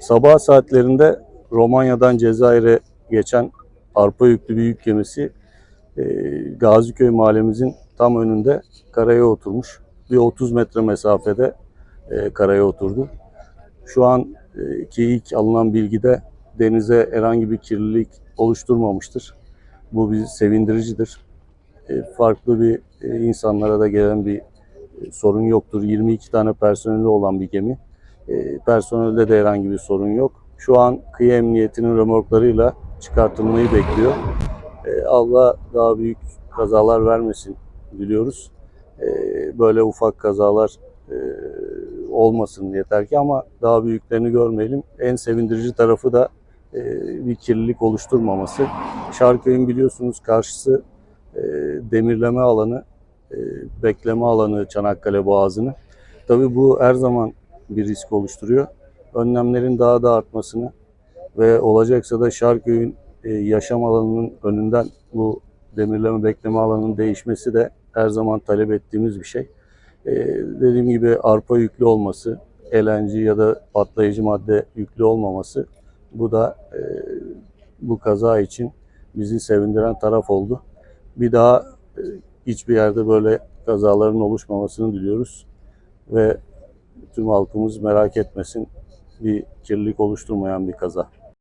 Sabah saatlerinde Romanya'dan Cezayir'e geçen arpa yüklü bir yük gemisi e, Gaziköy mahallemizin tam önünde karaya oturmuş. Bir 30 metre mesafede e, karaya oturdu. Şu an e, ki ilk alınan bilgide denize herhangi bir kirlilik oluşturmamıştır. Bu bizi sevindiricidir. E, farklı bir e, insanlara da gelen bir e, sorun yoktur. 22 tane personeli olan bir gemi. E, personelde de herhangi bir sorun yok. Şu an kıyı emniyetinin römorklarıyla çıkartılmayı bekliyor. E, Allah daha büyük kazalar vermesin diliyoruz. E, böyle ufak kazalar e, olmasın yeter ki ama daha büyüklerini görmeyelim. En sevindirici tarafı da e, bir kirlilik oluşturmaması. Şarköy'ün biliyorsunuz karşısı e, demirleme alanı, bekleme alanı Çanakkale Boğazı'nı. Tabii bu her zaman bir risk oluşturuyor. Önlemlerin daha da artmasını ve olacaksa da Şarköy'ün e, yaşam alanının önünden bu demirleme bekleme alanının değişmesi de her zaman talep ettiğimiz bir şey. E, dediğim gibi arpa yüklü olması, LNG ya da patlayıcı madde yüklü olmaması bu da e, bu kaza için bizi sevindiren taraf oldu. Bir daha hiçbir yerde böyle kazaların oluşmamasını diliyoruz ve tüm halkımız merak etmesin bir kirlilik oluşturmayan bir kaza.